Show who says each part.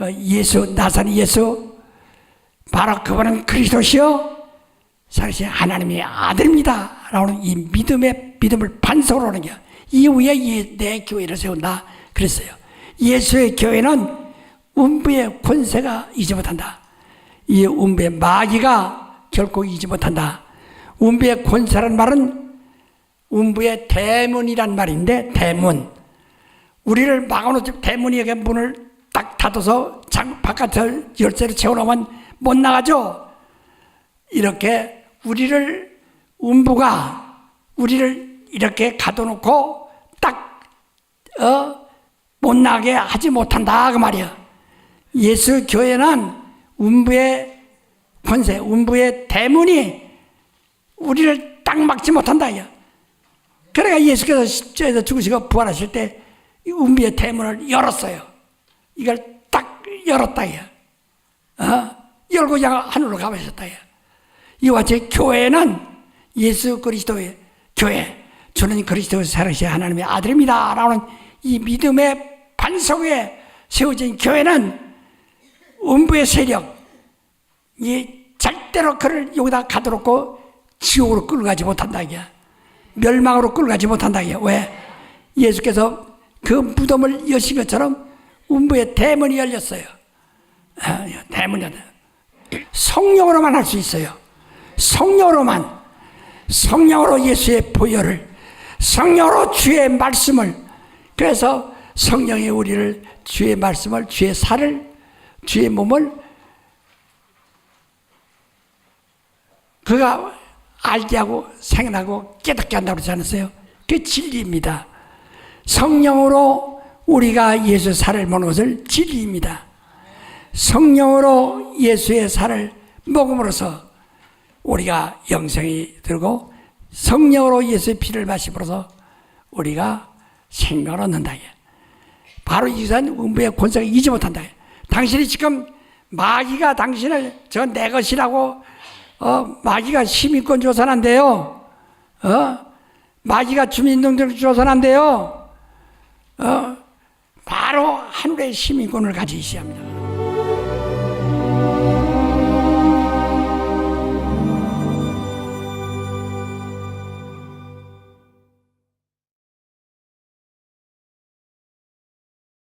Speaker 1: 어, 예수 나사렛 예수 바로 그분은 그리스도시요 살으신 하나님의 아들입니다. 라는 이 믿음의 믿음을 반석으로 하는 게 이후에 이- 내 교회를 세운다 그랬어요. 예수의 교회는 음부의 권세가 이지 못한다. 이 음부의 마귀가 결코 이지 못한다. 음부의 권세란 말은 음부의 대문이란 말인데 대문. 우리를 막아놓지 대문이에게 문을 딱 닫아서 장 바깥을 열쇠를 채워놓으면 못 나가죠. 이렇게 우리를 음부가 우리를 이렇게 가둬놓고 딱 어, 못 나게 하지 못한다 그 말이야. 예수 교회는 음부의 권세, 음부의 대문이 우리를 딱 막지 못한다 야. 그러니까 예수께서 십자에서 죽으시고 부활하실 때이 음부의 대문을 열었어요. 이걸 딱 열었다 야. 어? 열고 그냥 하늘로 가버렸다 야. 이와 같이 교회는 예수 그리스도의 교회, 주는 그리스도의 살으신 하나님의 아들입니다. 라는 이 믿음의 반석 위에 세워진 교회는 음부의 세력, 이 절대로 그를 여기다 가둬놓고 지옥으로 끌고 가지 못한다 이게 멸망으로 끌고 가지 못한다 이게 왜? 예수께서 그 무덤을 여신 것처럼 음부의 대문이 열렸어요. 아, 대문이 열렸어요. 성령으로만 할 수 있어요. 성령으로만 성령으로 예수의 보혈을 성령으로 주의 말씀을 그래서 성령이 우리를 주의 말씀을 주의 살을 주의 몸을 그가 알게 하고 생각하고 깨닫게 한다고 그러지 않았어요? 그 진리입니다. 성령으로 우리가 예수 살을 먹는 것을 진리입니다. 성령으로 예수의 살을 먹음으로써 우리가 영생이 들고 성령으로 예수의 피를 마심으로써 우리가 생명을 얻는다. 바로 이산 음부의 권세가 이지 못한다. 당신이 지금 마귀가 당신을 저 내 것이라고 어, 마귀가 시민권 조선한대요. 어? 마귀가 주민등록 조선한대요. 어? 바로 하늘의 시민권을 가지셔야 합니다.